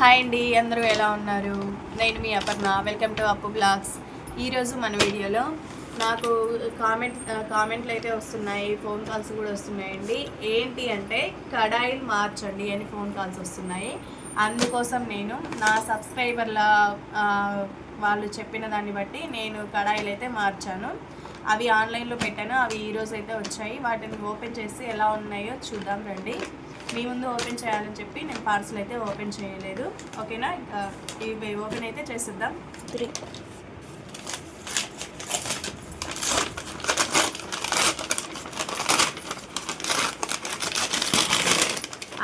Hi అండి అందరూ ఎలా ఉన్నారు? నేను మీ Aparna welcome to Appu blogs. ఈరోజు మన వీడియోలో నాకు కామెంట్ కామెంట్లు అయితే వస్తున్నాయి ఫోన్ కాల్స్ కూడా వస్తున్నాయండి. ఏంటి అంటే కడాయిలు మార్చండి అని ఫోన్ కాల్స్ వస్తున్నాయి. అందుకోసం నేను నా సబ్స్క్రైబర్ల వాళ్ళు చెప్పిన దాన్ని బట్టి నేను కడాయిలు అయితే మార్చాను. అవి ఆన్లైన్లో పెట్టాను అవి ఈరోజు అయితే వచ్చాయి. వాటిని ఓపెన్ చేసి ఎలా ఉన్నాయో చూద్దాం రండి. మీ ముందు ఓపెన్ చేయాలని చెప్పి నేను పార్సల్ అయితే ఓపెన్ చేయలేదు. ఓకేనా? ఇంకా ఇవి ఓపెన్ అయితే చేసిద్దాం. త్రీ.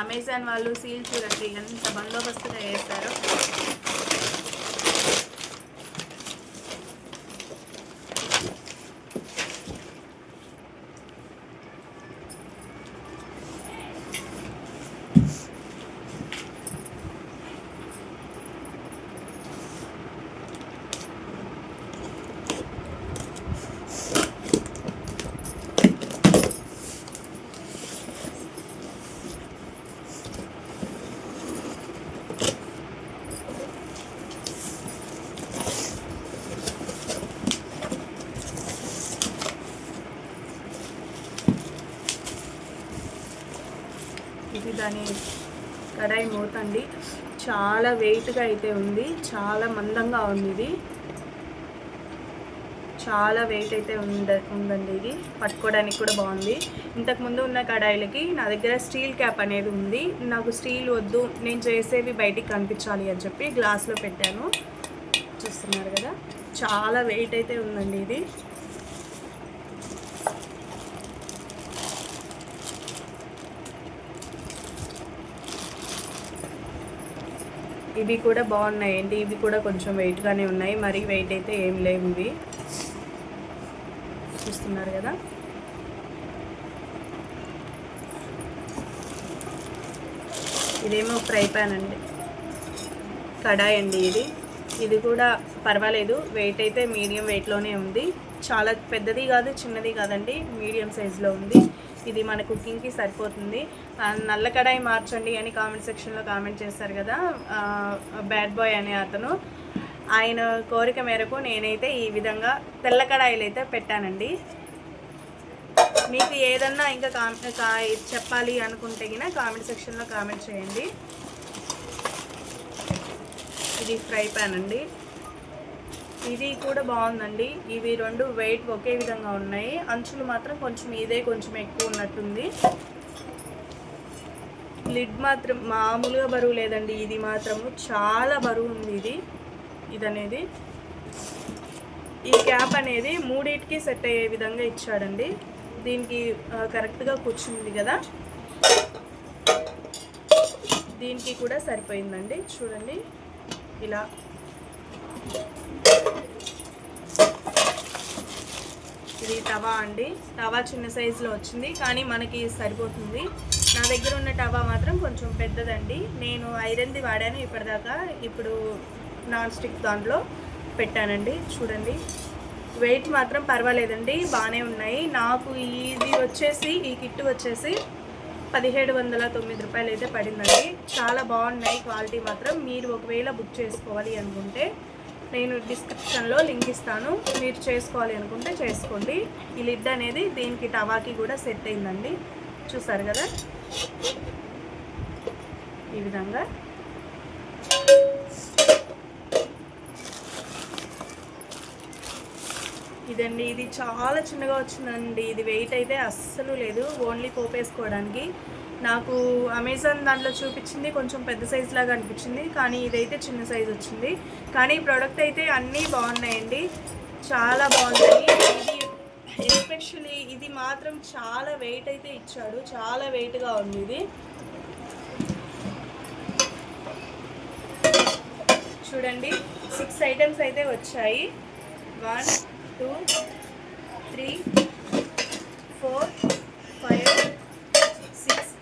అమెజాన్ వాళ్ళు సీల్ చూడండి ఎంత బందోబస్తుగా వేస్తారు ఇది దాని కడాయి మూతండి చాలా వెయిట్గా అయితే ఉంది. చాలా మందంగా ఉంది ఇది. చాలా వెయిట్ అయితే ఉంద ఉందండి ఇది. పట్టుకోవడానికి కూడా బాగుంది. ఇంతకుముందు ఉన్న కడాయిలకి నా దగ్గర స్టీల్ క్యాప్ అనేది ఉంది. నాకు స్టీల్ వద్దు నేను చేసేవి బయటికి కనిపించాలి అని చెప్పి గ్లాస్లో పెట్టాను. చూస్తున్నారు కదా? చాలా వెయిట్ అయితే ఉందండి ఇది. ఇవి కూడా బాగున్నాయండి ఇవి కూడా కొంచెం వెయిట్గానే ఉన్నాయి. మరీ వెయిట్ అయితే ఏం లేవు ఇవి. చూస్తున్నారు కదా? ఇదేమో ఫ్రై పాన్ అండి. కడాయి అండి ఇది. ఇది కూడా పర్వాలేదు. వెయిట్ అయితే మీడియం వెయిట్లోనే ఉంది. చాలా పెద్దది కాదు చిన్నది కాదండి. మీడియం సైజులో ఉంది. ఇది మన కుకింగ్కి సరిపోతుంది. నల్ల కడాయి మార్చండి అని కామెంట్ సెక్షన్లో కామెంట్ చేశారు కదా బ్యాడ్ బాయ్ అనే అతను. ఆయన కోరిక మేరకు నేనైతే ఈ విధంగా తెల్ల కడాయిలు అయితే పెట్టానండి. మీకు ఏదన్నా ఇంకా కామ్ కా- చెప్పాలి అనుకుంటే కామెంట్ సెక్షన్లో కామెంట్ చేయండి. ఇది ఫ్రై పాన్ అండి. ఇది కూడా బాగుందండి. ఇవి రెండు వెయిట్ ఒకే విధంగా ఉన్నాయి. అంచులు మాత్రం కొంచెం ఇదే కొంచెం ఎక్కువ ఉన్నట్టుంది. లిడ్ మాత్రం మామూలుగా బరువు లేదండి. ఇది మాత్రము చాలా బరువు ఉంది ఇది. ఇది అనేది ఈ క్యాప్ అనేది మూడింటికి సెట్ అయ్యే విధంగా ఇచ్చాడండి. దీనికి కరెక్ట్గా కూర్చుంది కదా. దీనికి కూడా సరిపోయిందండి. చూడండి. ఇలా. ఇది తవా అండి. తవా చిన్న సైజులో వచ్చింది కానీ మనకి సరిపోతుంది. నా దగ్గర ఉన్న టవా మాత్రం కొంచెం పెద్దదండి. నేను ఐరన్ది వాడాను ఇప్పటిదాకా. ఇప్పుడు నాన్ స్టిక్ దాంట్లో పెట్టానండి. చూడండి. వెయిట్ మాత్రం పర్వాలేదండి. బాగానే ఉన్నాయి. నాకు ఇది వచ్చేసి ఈ కిట్ వచ్చేసి పదిహేడు వందల తొమ్మిది రూపాయలు అయితే పడిందండి. చాలా బాగున్నాయి క్వాలిటీ మాత్రం. మీరు ఒకవేళ బుక్ చేసుకోవాలి అనుకుంటే నేను డిస్క్రిప్షన్లో లింక్ ఇస్తాను. మీరు చేసుకోవాలి అనుకుంటే చేసుకోండి. ఈ లిడ్ అనేది దీనికి టవాకి కూడా సెట్ అయిందండి. చూసారు కదా? ఈ విధంగా. ఇదండి. ఇది చాలా చిన్నగా వచ్చిందండి. ఇది వెయిట్ అయితే అస్సలు లేదు. ఓన్లీ పోపేసుకోవడానికి నాకు అమెజాన్ దాంట్లో చూపించింది. కొంచెం పెద్ద సైజ్ లాగా అనిపించింది. కానీ ఇదైతే చిన్న సైజ్ వచ్చింది. కానీ ప్రోడక్ట్ అయితే అన్నీ బాగున్నాయండి. చాలా బాగున్నాయి. ఇది ఎస్పెషలీ ఇది మాత్రం చాలా వెయిట్ అయితే ఇచ్చాడు. చాలా వెయిట్గా ఉంది ఇది. చూడండి. సిక్స్ ఐటమ్స్ అయితే వచ్చాయి. One two three four five six.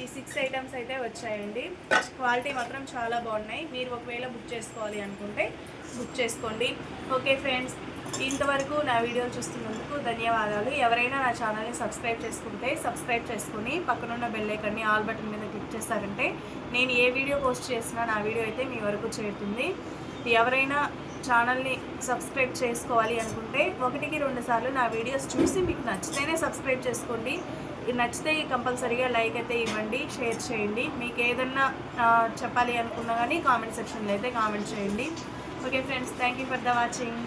ఈ సిక్స్ ఐటమ్స్ అయితే వచ్చాయండి. క్వాలిటీ మాత్రం చాలా బాగున్నాయి. మీరు ఒకవేళ బుక్ చేసుకోవాలి అనుకుంటే బుక్ చేసుకోండి. ఓకే ఫ్రెండ్స్ ఇంతవరకు నా వీడియో చూస్తున్నందుకు ధన్యవాదాలు. ఎవరైనా నా ఛానల్ని సబ్స్క్రైబ్ చేసుకుంటే సబ్స్క్రైబ్ చేసుకుని పక్కనున్న బెల్ ఐకాన్ని ఆల్ బటన్ మీద క్లిక్ చేస్తారంటే నేను ఏ వీడియో పోస్ట్ చేసినా నా వీడియో అయితే మీ వరకు చేరుతుంది. ఎవరైనా ఛానల్ని సబ్స్క్రైబ్ చేసుకోవాలి అనుకుంటే ఒకటికి రెండు సార్లు నా వీడియోస్ చూసి మీకు నచ్చితేనే సబ్స్క్రైబ్ చేసుకోండి. నచ్చితే కంపల్సరీగా లైక్ అయితే ఇవ్వండి షేర్ చేయండి. మీకు ఏదన్నా చెప్పాలి అనుకున్నా కానీ కామెంట్ సెక్షన్లో అయితే కామెంట్ చేయండి. Okay friends thank you for the watching.